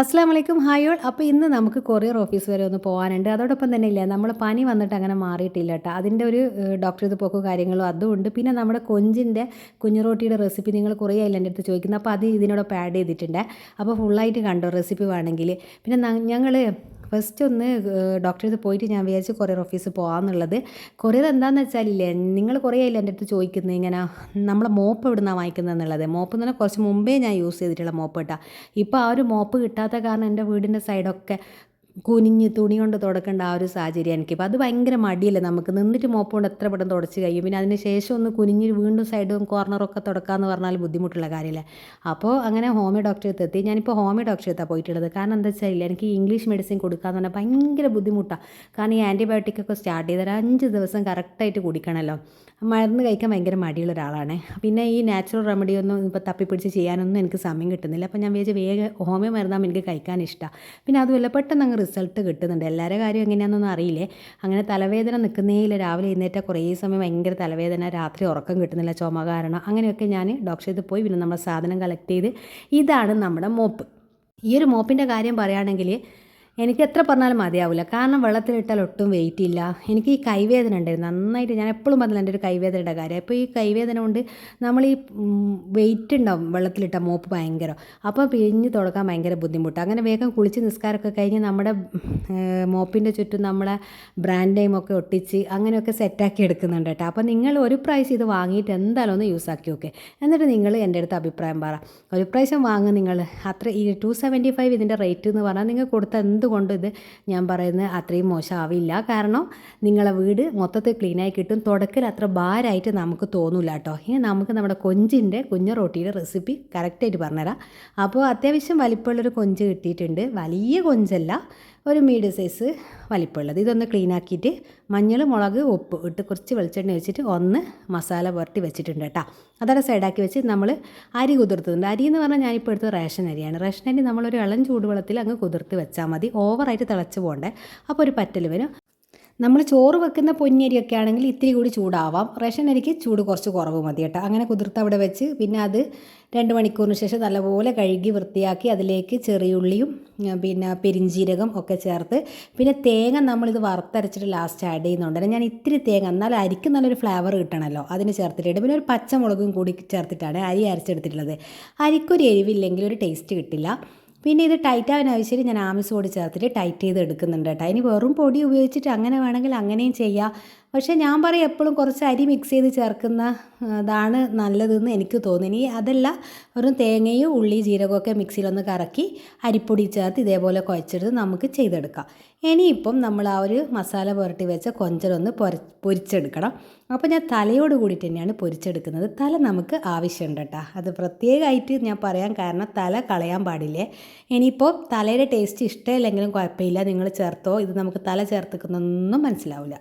അസ്സാം വലൈക്കും ഹായോൾ അപ്പോൾ ഇന്ന് നമുക്ക് കൊറിയർ ഓഫീസ് വരെ ഒന്ന് പോകാനുണ്ട് അതോടൊപ്പം തന്നെ ഇല്ല നമ്മൾ പനി വന്നിട്ട് അങ്ങനെ മാറിയിട്ടില്ല കേട്ടോ അതിന്റെ ഒരു ഡോക്ടർ ഇത് പോക്കോ കാര്യങ്ങളും അതും ഉണ്ട്. പിന്നെ നമ്മുടെ കൊഞ്ചിന്റെ കുഞ്ഞുറോട്ടിയുടെ റെസിപ്പി നിങ്ങൾ കുറേ ആയില്ല എന്റെ അടുത്ത് ചോദിക്കുന്നത് അപ്പോൾ അത് ഇതിനോടൊപ്പം ആഡ് ചെയ്തിട്ടുണ്ട്. അപ്പോൾ ഫുള്ളായിട്ട് കണ്ടോ റെസിപ്പി വേണമെങ്കിൽ പിന്നെ ഞങ്ങൾ ഫസ്റ്റ് ഒന്ന് ഡോക്ടറെ അടുത്ത് പോയിട്ട് ഞാൻ വിചാരിച്ചു കൊറിയർ ഓഫീസിൽ പോകാമെന്നുള്ളത് കൊറിയർ എന്താണെന്ന് വെച്ചാലില്ലേ നിങ്ങൾ കുറേ ആയില്ല എന്റെ അടുത്ത് ചോദിക്കുന്നത്? ഇങ്ങനെ നമ്മളെ മോപ്പ് എവിടെ നിന്നാണ് വാങ്ങിക്കുന്നത് എന്നുള്ളത്. മോപ്പ് എന്ന് പറഞ്ഞാൽ കുറച്ച് മുമ്പേ ഞാൻ യൂസ് ചെയ്തിട്ടുള്ള മോപ്പ് കേട്ടോ. ഇപ്പോൾ ആ ഒരു മോപ്പ് കിട്ടാത്ത കാരണം എന്റെ വീടിന്റെ സൈഡൊക്കെ കുനിഞ്ഞ് തുണി കൊണ്ട് തുടക്കേണ്ട ആ ഒരു സാഹചര്യം എനിക്കിപ്പോൾ. അത് ഭയങ്കര മടിയല്ലേ നമുക്ക്. നിന്നിട്ട് മോപ്പ് കൊണ്ട് എത്ര പെട്ടെന്ന് തുടച്ച് കഴിയും. പിന്നെ അതിന് ശേഷം ഒന്ന് കുനിഞ്ഞ് വീണ്ടും സൈഡും കോർണറൊക്കെ തുടക്കാമെന്ന് പറഞ്ഞാൽ ബുദ്ധിമുട്ടുള്ള കാര്യമല്ലേ. അപ്പോൾ അങ്ങനെ ഹോമിയോ ഡോക്ടറെ എത്തി. ഞാനിപ്പോൾ ഹോമിയോ ഡോക്ടറെ പോയിട്ടുള്ളത്. കാരണം എന്താ വെച്ചാൽ എനിക്ക് ഇംഗ്ലീഷ് മെഡിസിൻ കൊടുക്കാന്ന് പറഞ്ഞാൽ ഭയങ്കര ബുദ്ധിമുട്ടാണ് കാരണം ഈ ആന്റിബയോട്ടിക് ഒക്കെ സ്റ്റാർട്ട് ചെയ്താൽ അഞ്ച് ദിവസം കറക്റ്റായിട്ട് കുടിക്കണമല്ലോ മരുന്ന് കഴിക്കാൻ ഭയങ്കര മടിയുള്ള ഒരാളാണ്. പിന്നെ ഈ നാച്ചുറൽ റെമഡി ഒന്നും ഇപ്പോൾ തപ്പിപ്പിടിച്ച് ചെയ്യാനൊന്നും എനിക്ക് സമയം കിട്ടുന്നില്ല. അപ്പോൾ ഞാൻ വിചാരിച്ചു വേഗം ഹോമിയോ മരുന്നാകുമ്പോൾ എനിക്ക് കഴിക്കാൻ ഇഷ്ടമാണ് പിന്നെ അതുമല്ല പെട്ടെന്ന് അങ്ങ് റിസൾട്ട് കിട്ടുന്നുണ്ട്. എല്ലാവരുടെ കാര്യം എങ്ങനെയാണെന്നൊന്നും അറിയില്ലേ? അങ്ങനെ തലവേദന നിൽക്കുന്നേയില്ല. രാവിലെ എഴുന്നേറ്റ കുറേ സമയം ഭയങ്കര തലവേദന രാത്രി ഉറക്കം കിട്ടുന്നില്ല ചുമ കാരണം. അങ്ങനെയൊക്കെ ഞാൻ ഡോക്ടറെ പോയി പിന്നെ നമ്മുടെ സാധനം കളക്ട് ചെയ്ത് ഇതാണ് നമ്മുടെ മോപ്പ്. ഈ ഒരു മോപ്പിന്റെ കാര്യം പറയുകയാണെങ്കിൽ എനിക്ക് എത്ര പറഞ്ഞാലും മതിയാവില്ല കാരണം വെള്ളത്തിലിട്ടാൽ ഒട്ടും വെയിറ്റ് ഇല്ല. എനിക്ക് ഈ കൈവേദന ഉണ്ടായിരുന്നു. നന്നായിട്ട് ഞാൻ എപ്പോഴും പറഞ്ഞില്ല എന്റെ ഒരു കൈവേദനയുടെ കാര്യം. അപ്പോൾ ഈ കൈവേദന കൊണ്ട് നമ്മൾ ഈ വെയിറ്റ് ഉണ്ടാവും വെള്ളത്തിലിട്ട മോപ്പ് ഭയങ്കര. അപ്പോൾ പിഴിഞ്ഞ് തുടക്കാൻ ഭയങ്കര ബുദ്ധിമുട്ട്. അങ്ങനെ വേഗം കുളിച്ച് നിസ്കാരമൊക്കെ കഴിഞ്ഞ് നമ്മുടെ മോപ്പിന്റെ ചുറ്റും നമ്മളെ ബ്രാൻഡ് നെയിം ഒക്കെ ഒട്ടിച്ച് അങ്ങനെയൊക്കെ സെറ്റാക്കി എടുക്കുന്നുണ്ട് കേട്ടോ. അപ്പോൾ നിങ്ങൾ ഒരു പ്രാവശ്യം ഇത് വാങ്ങിയിട്ട് എന്തായാലും ഒന്ന് യൂസ് ആക്കി നോക്കെ. എന്നിട്ട് നിങ്ങൾ എന്റെ അടുത്ത് അഭിപ്രായം പറ. ഒരു പ്രാവശ്യം വാങ്ങും നിങ്ങൾ. അത്ര ഈ ടു സെവന്റി ഫൈവ് ഇതിന്റെ റേറ്റ് എന്ന് പറഞ്ഞാൽ നിങ്ങൾ കൊടുത്ത എന്തുകൊണ്ടും ഇത് ഞാൻ പറയുന്നത് അത്രയും മോശമാവില്ല. കാരണം നിങ്ങളെ വീട് മൊത്തത്തിൽ ക്ലീനായി കിട്ടും. തുടക്കൽ അത്ര ഭാരമായിട്ട് നമുക്ക് തോന്നില്ല കേട്ടോ. ഇനി നമുക്ക് നമ്മുടെ കൊഞ്ചിന്റെ കുഞ്ഞു റൊട്ടിയുടെ റെസിപ്പി കറക്റ്റായിട്ട് പറഞ്ഞുതരാം. അപ്പോൾ അത്യാവശ്യം വലിപ്പമുള്ളൊരു കൊഞ്ച് കിട്ടിയിട്ടുണ്ട്. വലിയ കൊഞ്ചല്ല. ഒരു മീഡിയം സൈസ് വലിപ്പമുള്ളത്. ഇതൊന്ന് ക്ലീൻ ആക്കിയിട്ട് മഞ്ഞൾ മുളക് ഉപ്പ് ഇട്ട് കുറച്ച് വെളിച്ചെണ്ണ വെച്ചിട്ട് ഒന്ന് മസാല പുരട്ടി വെച്ചിട്ടുണ്ട് കേട്ടോ. അതവിടെ സൈഡാക്കി വെച്ച് നമ്മൾ അരി കുതിർത്തുന്നുണ്ട്. അരി എന്ന് പറഞ്ഞാൽ ഞാനിപ്പോൾ എടുത്ത റേഷൻ അരിയാണ്. റേഷൻ അരി നമ്മളൊരു ഇളം ചൂടുവെള്ളത്തിൽ അങ്ങ് കുതിർത്ത് വെച്ചാൽ മതി. ഓവറായിട്ട് തിളച്ച് പോകണ്ടേ. അപ്പോൾ ഒരു പറ്റൽ വരും. നമ്മൾ ചോറ് വെക്കുന്ന പൊന്നിയരിയൊക്കെ ആണെങ്കിൽ ഇത്തിരി കൂടി ചൂടാവാം. റേഷൻ അരിക്ക് ചൂട് കുറച്ച് കുറവ് മതി കേട്ടോ. അങ്ങനെ കുതിർത്ത് അവിടെ വെച്ച് പിന്നെ അത് രണ്ട് മണിക്കൂറിന് ശേഷം നല്ലപോലെ കഴുകി വൃത്തിയാക്കി അതിലേക്ക് ചെറിയുള്ളിയും പിന്നെ പെരിഞ്ചീരകം ഒക്കെ ചേർത്ത് പിന്നെ തേങ്ങ നമ്മളിത് വറുത്തരച്ചിട്ട് ലാസ്റ്റ് ആഡ് ചെയ്യുന്നുണ്ട്. ഞാൻ ഇത്തിരി തേങ്ങ എന്നാൽ അരിക്ക് നല്ലൊരു ഫ്ലേവർ കിട്ടണമല്ലോ അതിന് ചേർത്തിട്ടുണ്ട്. പിന്നെ ഒരു പച്ചമുളകും കൂടി ചേർത്തിട്ടാണ് അരി അരച്ചെടുത്തിട്ടുള്ളത്. അരിക്കൊരു എരിവില്ലെങ്കിൽ ഒരു ടേസ്റ്റ് കിട്ടില്ല. പിന്നെ ഇത് ടൈറ്റ് ആവാൻ ആവശ്യം ഞാൻ ആമിസ് ചേർത്തിട്ട് ടൈറ്റ് ചെയ്ത് എടുക്കുന്നുണ്ട് കേട്ടോ. ഇനി വെറും പൊടി ഉപയോഗിച്ചിട്ട് അങ്ങനെ വേണമെങ്കിൽ അങ്ങനെയും ചെയ്യാം. പക്ഷേ ഞാൻ പറയും എപ്പോഴും കുറച്ച് അരി മിക്സ് ചെയ്ത് ചേർക്കുന്ന അതാണ് നല്ലതെന്ന് എനിക്ക് തോന്നുന്നു. ഇനി അതല്ല വെറും തേങ്ങയും ഉള്ളി ജീരകമൊക്കെ മിക്സിയിലൊന്ന് കറക്കി അരിപ്പൊടി ചേർത്ത് ഇതേപോലെ കുഴച്ചെടുത്ത് നമുക്ക് ചെയ്തെടുക്കാം. ഇനിയിപ്പം നമ്മൾ ആ ഒരു മസാല പുരട്ടി വെച്ച കൊഞ്ചലൊന്ന് പൊര പൊരിച്ചെടുക്കണം. അപ്പോൾ ഞാൻ തലയോട് കൂടിയിട്ട് തന്നെയാണ് പൊരിച്ചെടുക്കുന്നത്. തല നമുക്ക് ആവശ്യമുണ്ട് കേട്ടോ. അത് പ്രത്യേകമായിട്ട് ഞാൻ പറയാൻ കാരണം തല കളയാൻ പാടില്ലേ? ഇനിയിപ്പോൾ തലയുടെ ടേസ്റ്റ് ഇഷ്ടമില്ലെങ്കിലും കുഴപ്പമില്ല. നിങ്ങൾ ചേർത്തോ? ഇത് നമുക്ക് തല ചേർത്തിക്കുന്നൊന്നും മനസ്സിലാവില്ല.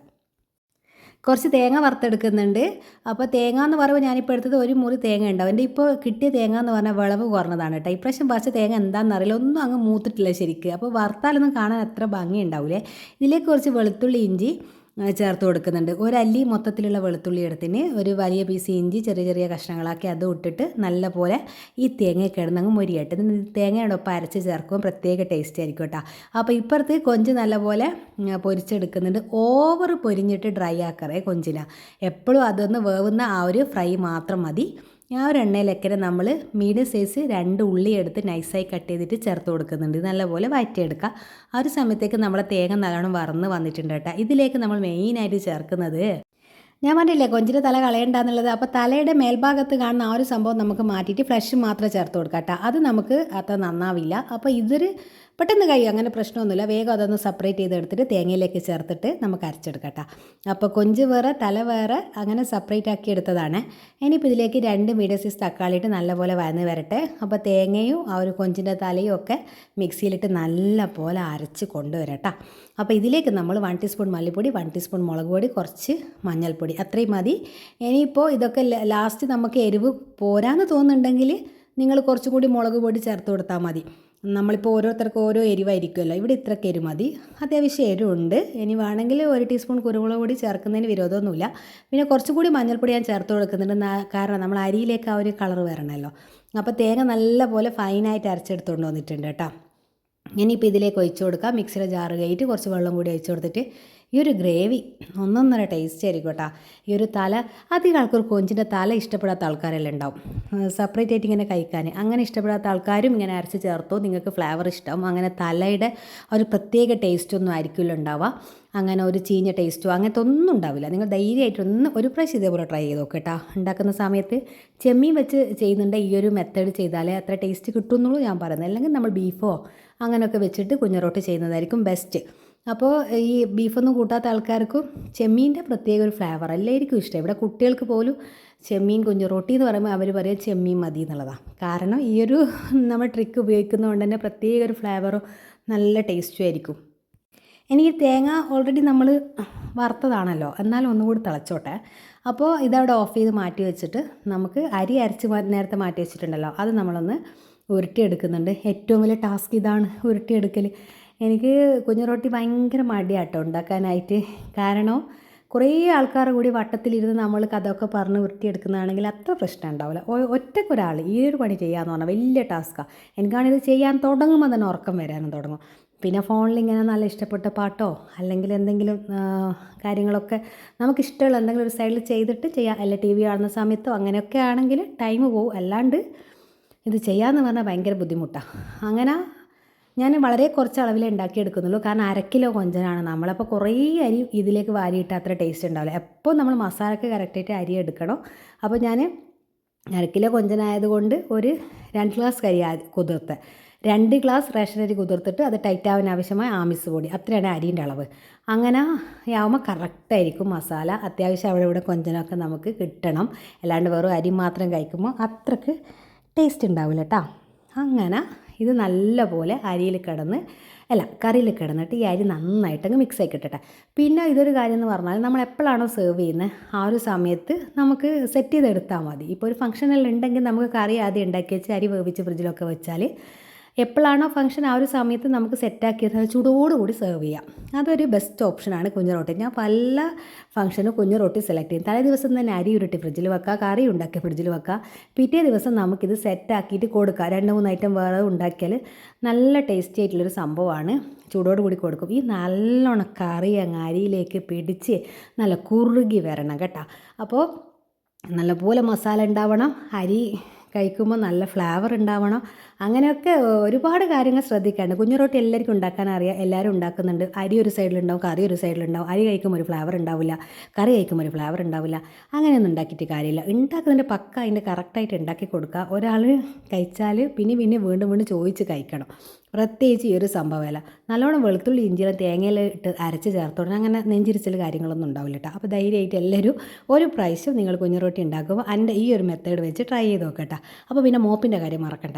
കുറച്ച് തേങ്ങ വറുത്തെടുക്കുന്നുണ്ട്. അപ്പോൾ തേങ്ങ എന്ന് പറയുമ്പോൾ ഞാനിപ്പോൾ എടുത്തത് ഒരു മുറി തേങ്ങ ഉണ്ടാവും എന്റെ ഇപ്പോൾ കിട്ടിയ തേങ്ങ എന്ന് പറഞ്ഞാൽ വിളവ് കുറഞ്ഞതാണ് കേട്ടോ. ഇപ്രാവശ്യം പറിച്ച തേങ്ങ എന്താണെന്ന് അറിയില്ല. ഒന്നും അങ്ങ് മൂത്തിട്ടില്ല ശരിക്ക്. അപ്പോൾ വറുത്താലൊന്നും കാണാൻ അത്ര ഭംഗി ഉണ്ടാവില്ലേ ഇതിലേക്ക് കുറച്ച് വെളുത്തുള്ളി ഇഞ്ചി ചേർത്ത് കൊടുക്കുന്നുണ്ട്. ഒരല്ലി മൊത്തത്തിലുള്ള വെളുത്തുള്ളി എടുത്തിന് ഒരു വലിയ പീസ് ഇഞ്ചി ചെറിയ ചെറിയ കഷ്ണങ്ങളാക്കി അത് ഇട്ടിട്ട് നല്ല പോലെ ഈ തേങ്ങ കിടന്നങ്ങ് മൊരിയട്ടെ. തേങ്ങയോടൊപ്പം അരച്ച് ചേർക്കുമ്പോൾ പ്രത്യേക ടേസ്റ്റ് ആയിരിക്കും കേട്ടോ. അപ്പോൾ ഇപ്പുറത്ത് കൊഞ്ച് നല്ലപോലെ പൊരിച്ചെടുക്കുന്നുണ്ട്. ഓവർ പൊരിഞ്ഞിട്ട് ഡ്രൈ ആക്കറേ കൊഞ്ചിന എപ്പോഴും അതൊന്ന് വേവുന്ന ആ ഒരു ഫ്രൈ മാത്രം മതി. ആ ഒരു എണ്ണയിലൊക്കെ നമ്മൾ മീഡിയം സൈസ് രണ്ട് ഉള്ളി എടുത്ത് നൈസായി കട്ട് ചെയ്തിട്ട് ചേർത്ത് കൊടുക്കുന്നുണ്ട്. നല്ലപോലെ വഴറ്റിയെടുക്കുക ആ ഒരു സമയത്തേക്ക് നമ്മളെ തേങ്ങ നല്ലോണം വറന്ന് വന്നിട്ടുണ്ട് കേട്ടോ. ഇതിലേക്ക് നമ്മൾ മെയിനായിട്ട് ചേർക്കുന്നത് ഞാൻ പറഞ്ഞില്ലേ കൊഞ്ചിന്റെ തല കളയണ്ടെന്നുള്ളത് അപ്പോൾ തലയുടെ മേൽഭാഗത്ത് കാണുന്ന ആ ഒരു സംഭവം നമുക്ക് മാറ്റിയിട്ട് ഫ്ലഷ് മാത്രം ചേർത്ത് കൊടുക്കാം കേട്ടോ. അത് നമുക്ക് അത്ര നന്നാവില്ല. അപ്പോൾ ഇതൊരു പെട്ടെന്ന് കഴിയും അങ്ങനെ പ്രശ്നമൊന്നുമില്ല. വേഗം അതൊന്ന് സെപ്പറേറ്റ് ചെയ്തെടുത്തിട്ട് തേങ്ങയിലേക്ക് ചേർത്തിട്ട് നമുക്ക് അരച്ചെടുക്കട്ടോ. അപ്പോൾ കൊഞ്ച് വേറെ തല വേറെ അങ്ങനെ സെപ്പറേറ്റ് ആക്കി എടുത്തതാണ്. ഇനിയിപ്പോൾ ഇതിലേക്ക് രണ്ട് മീഡിയം സൈസ് തക്കാളി ഇട്ട് നല്ലപോലെ വഴന്ന് വരട്ടെ. അപ്പോൾ തേങ്ങയും ആ ഒരു കൊഞ്ചിന്റെ തലയും ഒക്കെ മിക്സിയിലിട്ട് നല്ലപോലെ അരച്ച് കൊണ്ടുവരട്ടാ. അപ്പോൾ ഇതിലേക്ക് നമ്മൾ വൺ ടീസ്പൂൺ മല്ലിപ്പൊടി വൺ ടീസ്പൂൺ മുളക് പൊടി കുറച്ച് മഞ്ഞൾപ്പൊടി. അത്രയും മതി. ഇനിയിപ്പോൾ ഇതൊക്കെ ലാസ്റ്റ് നമുക്ക് എരിവ് പോരാന്ന് തോന്നുന്നുണ്ടെങ്കിൽ നിങ്ങൾ കുറച്ചുകൂടി മുളക് പൊടി ചേർത്ത് കൊടുത്താൽ മതി. നമ്മളിപ്പോൾ ഓരോരുത്തർക്കും ഓരോ എരിവായിരിക്കുമല്ലോ. ഇവിടെ ഇത്രയ്ക്ക് എരിവ് മതി അത്യാവശ്യം എരിവുണ്ട്. ഇനി വേണമെങ്കിൽ ഒരു ടീസ്പൂൺ കുരുമുളക് കൂടി ചേർക്കുന്നതിന് വിരോധമൊന്നുമില്ല. പിന്നെ കുറച്ചുകൂടി മഞ്ഞൾപ്പൊടി ഞാൻ ചേർത്ത് കൊടുക്കുന്നുണ്ട്. കാരണം നമ്മൾ അരിയിലേക്ക് ആ ഒരു കളർ വരണമല്ലോ. അപ്പോൾ തേങ്ങ നല്ല പോലെ ഫൈനായിട്ട് അരച്ചെടുത്തുകൊണ്ട് വന്നിട്ടുണ്ട് കേട്ടോ. ഇനിയിപ്പോൾ ഇതിലേക്ക് ഒഴിച്ചു കൊടുക്കാം. മിക്സിയുടെ ജാറ് കയറ്റി കുറച്ച് വെള്ളം കൂടി ഒഴിച്ചു കൊടുത്തിട്ട് ഈ ഒരു ഗ്രേവി ഒന്നൊന്നര ടേസ്റ്റ് ആയിരിക്കും കേട്ടോ ഈ ഒരു തല അധികം ആൾക്കാർ കൊഞ്ചിന്റെ തല ഇഷ്ടപ്പെടാത്ത ആൾക്കാരെല്ലാം ഉണ്ടാവും. സെപ്പറേറ്റ് ആയിട്ട് ഇങ്ങനെ കഴിക്കാൻ. അങ്ങനെ ഇഷ്ടപ്പെടാത്ത ആൾക്കാരും ഇങ്ങനെ അരച്ച് ചേർത്തോ നിങ്ങൾക്ക് ഫ്ലേവർ ഇഷ്ടം അങ്ങനെ തലയുടെ ഒരു പ്രത്യേക ടേസ്റ്റ് ഒന്നും ആയിരിക്കില്ല ഉണ്ടാവുക. അങ്ങനെ ഒരു ചീഞ്ഞ ടേസ്റ്റോ അങ്ങനത്തെ ഒന്നും ഉണ്ടാവില്ല. നിങ്ങൾ ധൈര്യമായിട്ട് ഒന്ന് ഒരു പ്രാവശ്യം ഇതേപോലെ ട്രൈ ചെയ്ത് നോക്കുക കേട്ടോ ഉണ്ടാക്കുന്ന സമയത്ത് ചെമ്മീൻ വെച്ച് ചെയ്യുന്നുണ്ട് ഈ ഒരു മെത്തേഡ് ചെയ്താലേ അത്ര ടേസ്റ്റ് കിട്ടുമെന്നുള്ളൂ ഞാൻ പറയുന്നത്. അല്ലെങ്കിൽ നമ്മൾ ബീഫോ അങ്ങനെയൊക്കെ വെച്ചിട്ട് കുഞ്ഞറോട്ട് ചെയ്യുന്നതായിരിക്കും ബെസ്റ്റ് അപ്പോൾ ഈ ബീഫൊന്നും കൂട്ടാത്ത ആൾക്കാർക്കും ചെമ്മീന്റെ പ്രത്യേക ഒരു ഫ്ലേവർ എല്ലാവർക്കും ഇഷ്ടം. ഇവിടെ കുട്ടികൾക്ക് പോലും ചെമ്മീൻ കുഞ്ഞുറോട്ടി എന്ന് പറയുമ്പോൾ അവർ പറയും ചെമ്മീൻ മതി എന്നുള്ളതാണ് കാരണം ഈ ഒരു നമ്മൾ ട്രിക്ക് ഉപയോഗിക്കുന്നതുകൊണ്ട് തന്നെ പ്രത്യേക ഒരു ഫ്ലേവറും നല്ല ടേസ്റ്റും ആയിരിക്കും. എനിക്ക് തേങ്ങ ഓൾറെഡി നമ്മൾ വറുത്തതാണല്ലോ. എന്നാലും ഒന്നും കൂടി തിളച്ചോട്ടെ. അപ്പോൾ ഇതവിടെ ഓഫ് ചെയ്ത് മാറ്റി വെച്ചിട്ട് നമുക്ക് അരി അരച്ച് നേരത്തെ മാറ്റി വെച്ചിട്ടുണ്ടല്ലോ. അത് നമ്മളൊന്ന് ഉരുട്ടിയെടുക്കുന്നുണ്ട്. ഏറ്റവും വലിയ ടാസ്ക് ഇതാണ് ഉരുട്ടിയെടുക്കൽ എനിക്ക് കുഞ്ഞുറൊട്ടി ഭയങ്കര മടിയാട്ടോ ഉണ്ടാക്കാനായിട്ട്. കാരണം കുറേ ആൾക്കാർ കൂടി വട്ടത്തിലിരുന്ന് നമ്മൾ കഥയൊക്കെ പറഞ്ഞ് വൃത്തിയെടുക്കുന്നതാണെങ്കിൽ അത്ര പ്രശ്നം ഉണ്ടാവില്ല. ഒറ്റക്കൊരാൾ ഈ ഒരു പണി ചെയ്യാന്ന് പറഞ്ഞാൽ വലിയ ടാസ്ക്കാണ് എനിക്കാണിത് ചെയ്യാൻ തുടങ്ങുമ്പോൾ തന്നെ ഉറക്കം വരാനും തുടങ്ങും. പിന്നെ ഫോണിൽ ഇങ്ങനെ നല്ല ഇഷ്ടപ്പെട്ട പാട്ടോ അല്ലെങ്കിൽ എന്തെങ്കിലും കാര്യങ്ങളൊക്കെ നമുക്കിഷ്ടമുള്ള എന്തെങ്കിലും ഒരു സൈഡിൽ ചെയ്തിട്ട് ചെയ്യാം. അല്ല ടി വി കാണുന്ന സമയത്തോ അങ്ങനെയൊക്കെ ആണെങ്കിൽ ടൈം പോകും അല്ലാണ്ട് ഇത് ചെയ്യാമെന്ന് പറഞ്ഞാൽ ഭയങ്കര ബുദ്ധിമുട്ടാണ് അങ്ങനെ ഞാൻ വളരെ കുറച്ച് അളവിലേ ഉണ്ടാക്കിയെടുക്കുന്നുള്ളൂ. കാരണം അര കിലോ കൊഞ്ചനാണ്. നമ്മളപ്പോൾ കുറേ അരി ഇതിലേക്ക് വാരിയിട്ട് അത്ര ടേസ്റ്റ് ഉണ്ടാവില്ല എപ്പോൾ നമ്മൾ മസാലയ്ക്ക് കറക്റ്റായിട്ട് അരി എടുക്കണം. അപ്പോൾ ഞാൻ അര കിലോ കൊഞ്ചനായതുകൊണ്ട് ഒരു രണ്ട് ഗ്ലാസ് കരി കുതിർത്ത്. രണ്ട് ഗ്ലാസ് റേഷൻ അരി കുതിർത്തിട്ട് അത് ടൈറ്റ് ആവാൻ ആവശ്യമായ ആമിസ് പൊടി. അത്രയാണ് അരിന്റെ അളവ്. അങ്ങനെ ആവുമ്പോൾ കറക്റ്റായിരിക്കും മസാല. അത്യാവശ്യം അവിടെ ഇവിടെ കൊഞ്ചനൊക്കെ നമുക്ക് കിട്ടണം. അല്ലാണ്ട് വെറും അരി മാത്രം കഴിക്കുമ്പോൾ അത്രയ്ക്ക് ടേസ്റ്റ് ഉണ്ടാവില്ല കേട്ടോ അങ്ങനെ ഇത് നല്ലപോലെ അരിയിൽ കിടന്ന് അല്ല കറിയിൽ കിടന്നിട്ട് ഈ അരി നന്നായിട്ടങ്ങ് മിക്സ് ആക്കി പിന്നെ ഇതൊരു കാര്യം എന്ന് പറഞ്ഞാൽ നമ്മൾ എപ്പോഴാണോ സെർവ് ചെയ്യുന്നത് ആ ഒരു സമയത്ത് നമുക്ക് സെറ്റ് ചെയ്തെടുത്താൽ മതി. ഇപ്പോൾ ഒരു ഫംഗ്ഷനെല്ലാം ഉണ്ടെങ്കിൽ നമുക്ക് കറി ആദ്യം ഉണ്ടാക്കി വെച്ച് അരി വേവിച്ച് ഫ്രിഡ്ജിലൊക്കെ വെച്ചാൽ എപ്പോഴാണോ ഫംഗ്ഷൻ ആ ഒരു സമയത്ത് നമുക്ക് സെറ്റാക്കിയത് ചൂടോടുകൂടി സെർവ് ചെയ്യാം. അതൊരു ബെസ്റ്റ് ഓപ്ഷനാണ് കുഞ്ഞു റൊട്ടി. ഞാൻ പല ഫംഗ്ഷനും കുഞ്ഞു റൊട്ടി സെലക്ട് ചെയ്യും. തലേ ദിവസം തന്നെ അരി ഉരുട്ടി ഫ്രിഡ്ജിൽ വെക്കുക കറി ഉണ്ടാക്കി ഫ്രിഡ്ജിൽ വെക്കുക പിറ്റേ ദിവസം നമുക്കിത് സെറ്റാക്കിയിട്ട് കൊടുക്കാം. രണ്ട് മൂന്ന് ഐറ്റം വേറെ ഉണ്ടാക്കിയാൽ നല്ല ടേസ്റ്റി ആയിട്ടുള്ളൊരു സംഭവമാണ്. ചൂടോട് കൂടി കൊടുക്കും. ഈ നല്ലോണം കറി അങ്ങ് അരിയിലേക്ക് പിടിച്ച് നല്ല കുറുകി വരണം കേട്ടോ. അപ്പോൾ നല്ലപോലെ മസാല ഉണ്ടാവണം. അരി കഴിക്കുമ്പോൾ നല്ല ഫ്ലേവർ ഉണ്ടാവണം. അങ്ങനെയൊക്കെ ഒരുപാട് കാര്യങ്ങൾ ശ്രദ്ധിക്കാണ്ട് കുഞ്ഞു റൊട്ടി എല്ലാവർക്കും ഉണ്ടാക്കാൻ അറിയാം. എല്ലാവരും ഉണ്ടാക്കുന്നുണ്ട്. അരി ഒരു സൈഡിലുണ്ടാവും കറി ഒരു സൈഡിലുണ്ടാവും. അരി കഴിക്കുമ്പോൾ ഒരു ഫ്ലേവർ ഉണ്ടാവില്ല. കറി കഴിക്കുമ്പോൾ ഒരു ഫ്ലേവർ ഉണ്ടാവില്ല. അങ്ങനെയൊന്നും ഉണ്ടാക്കിയിട്ട് കാര്യമില്ല. ഉണ്ടാക്കുന്നതിന്റെ പക്ക അതിന്റെ കറക്റ്റായിട്ട് ഉണ്ടാക്കി കൊടുക്കുക. ഒരാൾ കഴിച്ചാൽ പിന്നെ പിന്നെ വീണ്ടും വീണ്ടും ചോദിച്ച് കഴിക്കണം. പ്രത്യേകിച്ച് ഈ ഒരു സംഭവമല്ല. നല്ലോണം വെളുത്തുള്ളി ഇഞ്ചിയും തേങ്ങയിൽ ഇട്ട് അരച്ച് ചേർത്തോണ്ട് അങ്ങനെ നെഞ്ചിരിച്ചൽ കാര്യങ്ങളൊന്നും ഉണ്ടാവില്ല കേട്ടോ അപ്പോൾ ധൈര്യമായിട്ട് എല്ലാവരും ഒരു പ്രാവശ്യം നിങ്ങൾ കുഞ്ഞുറൊട്ടി ഉണ്ടാക്കുമ്പോൾ എന്റെ ഈ ഒരു മെത്തേഡ് വെച്ച് ട്രൈ ചെയ്ത് നോക്കട്ടെ അപ്പോൾ പിന്നെ മോപ്പിന്റെ കാര്യം മറക്കണ്ട.